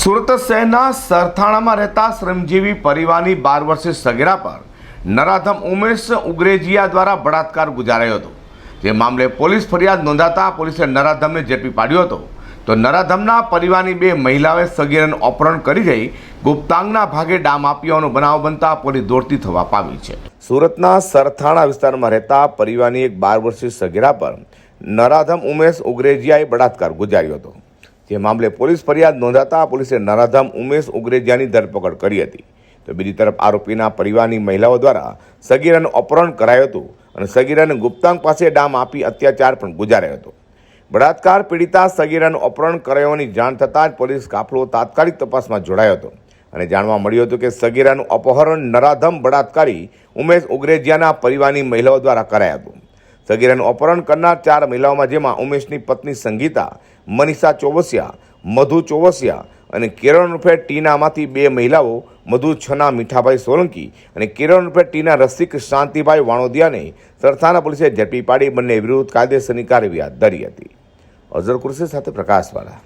સુરત શહેરના સરથાણામાં રહેતા શ્રમજીવી પરિવારની બાર વર્ષે સગીરા પર નરાધમ ઉમેશ ઉગ્રેજીયા દ્વારા બળાત્કાર ગુજારાયો હતો. જે મામલે પોલીસ ફરિયાદ નોંધાતા પોલીસે નરાધમને ઝડપી પાડ્યો હતો. તો નરાધમના પરિવારની બે મહિલાઓએ સગીરાનું અપહરણ કરી જઈ ગુપ્તાંગના ભાગે ડામ આપ્યાનો બનાવ બનતા પોલીસ દોડતી થવા પામી છે. સુરતના સરથાણા વિસ્તારમાં રહેતા પરિવારની એક બાર વર્ષીય સગીરા પર નરાધમ ઉમેશ ઉગ્રેજીયાએ બળાત્કાર ગુજાર્યો હતો. જે મામલે પોલીસ ફરિયાદ નોંધાતા પોલીસે નરાધમ ઉમેશ ઉગ્રેજિયાની ધરપકડ કરી હતી. તો બીજી તરફ આરોપીના પરિવારની મહિલાઓ દ્વારા સગીરાનું અપહરણ કરાયું હતું અને સગીરાને ગુપ્તાંગ પાસે ડામ આપી અત્યાચાર પણ ગુજાર્યો હતો. બળાત્કાર પીડિતા સગીરાનું અપહરણ કરાયોની જાણ થતાં જ પોલીસ કાફલો તાત્કાલિક તપાસમાં જોડાયો હતો અને જાણવા મળ્યું હતું કે સગીરાનું અપહરણ નરાધમ બળાત્કારી ઉમેશ ઉગ્રેજિયાના પરિવારની મહિલાઓ દ્વારા કરાયું હતું. સગીરાનું અપહરણ કરનાર ચાર મહિલાઓમાં જેમાં ઉમેશની પત્ની સંગીતા, મનીષા ચોવસિયા, મધુ ચોવસિયા અને કેરણ રૂપે ટીનામાંથી બે મહિલાઓ, મધુ, છના, મીઠાભાઈ સોલંકી અને કિરણ રૂપે ટીના રસિક શાંતિભાઈ વાણોદિયાને સરથાના પોલીસે ઝડપી પાડી બંને વિરુદ્ધ કાયદેસરની કાર્યવાહી હાથ ધરી હતી. અઝર કુરશી સાથે પ્રકાશવાળા.